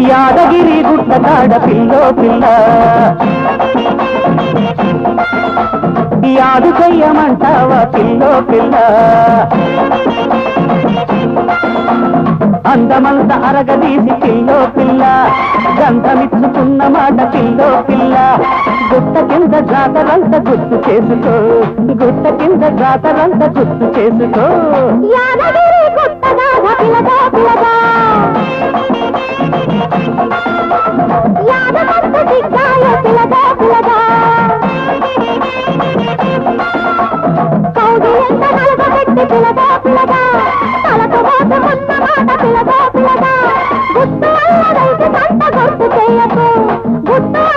యాదగిరి గుట్ట కాడ పిల్లో పిల్ల. యాదు చెయ్యమంటావా పిల్లో పిల్ల. అందమంత అరగదీసి పిల్లో పిల్ల. గంధమిచ్చుకున్న మాట పిల్లో పిల్ల. గుట్ట కింద జాతరంత గుర్తు చేసుకో. గుట్ట కింద జాతరంత గుర్తు చేసుకో. గుర్తు చేయకు. గుర్తు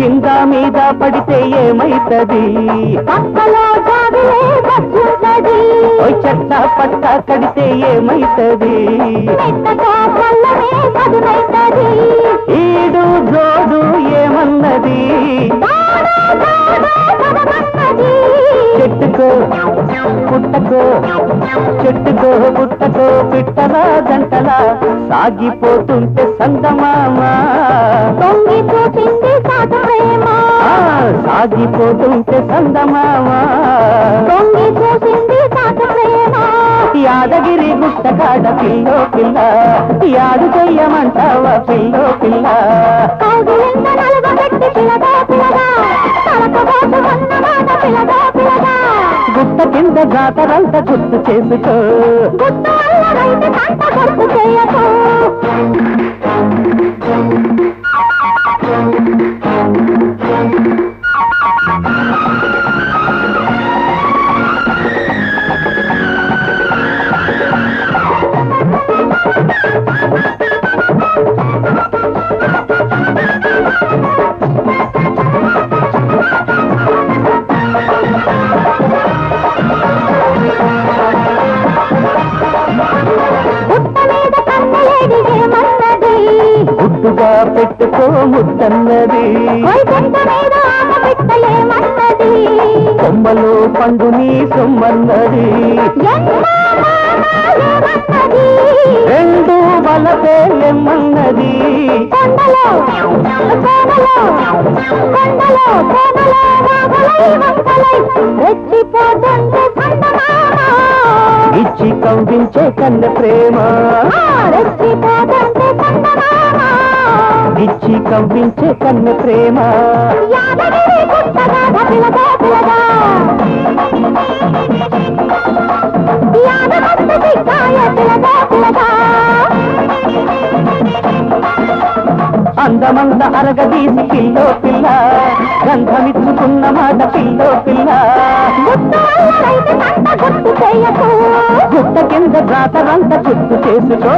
కింద మీద పడితే ఏమైతది? చెట్ట పట్ట కడితే ఏమైతది? ఈడు జోడు ఏమన్నది? చెట్టుకో పుట్టకో చెట్టుకో పుట్టకో పిట్టలా జంటలా సాగిపోతుంటే సంగమామ? తొంగి చూసింది సాధమేమ ఆ, చూసింది సాధమేమ యాదగిరి గుట్ట కాడ పిల్లో పిల్ల. యాడు చెయ్యమంటావా పిల్లో పిల్ల? గుట్ట కింద జాతరంత గుర్తు చేసుకో. గుడ్డుగా పెట్టుకో ముద్దన్నది. కొమ్మలో పండు నీ సొమ్మన్నది. రెండు బలపే ఎమ్మన్నది. ఇచ్చి కవ్వించే కన్న ప్రేమ. ఇచ్చి కవ్వించే కన్ను ప్రేమ. అందమంద అరగదీసి పిల్లో పిల్ల గంధమిచ్చుకున్న మాట పిల్లో పిల్ల. గుర్తు చేయకు గుట్ట కింద జాతరంత గుర్తు చేసుకో.